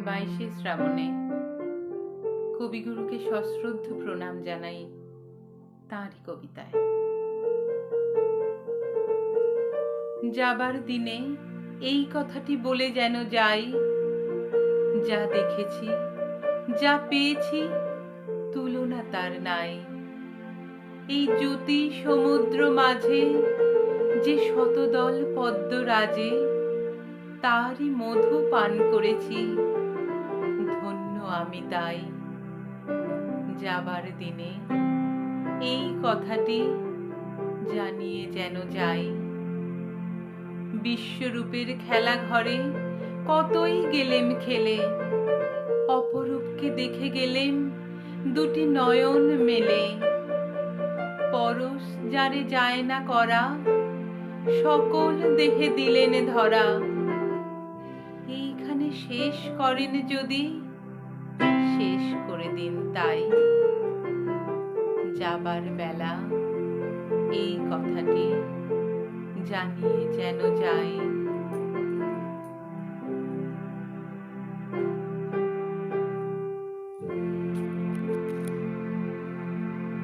বাইশে শ্রাবণে কবিগুরুকে সশ্রদ্ধ প্রণাম জানাই তাঁরই কবিতায়। যাবার দিনে এই কথাটি বলে যেন যাই, যা দেখেছি, যা পেয়েছি তুলনা তার নাই। এই জ্যোতি সমুদ্র মাঝে যে শতদল পদ্মরাজে, তারই মধু পান করেছি। আমি তাই যাবার দিনে এই কথাটি জানিয়ে যেন যাই। বিশ্বরূপের খেলা ঘরে কতই গেলেম খেলে, অপরূপকে দেখে গেলেম দুটি নয়ন মেলে। পরশ যারে যায় না করা, সকল দেহে দিলেন ধরা। এইখানে শেষ করেন যদি শেষ করে দিন তাই। যাবার বেলা এই কথাটি জানিয়ে যেন যাই।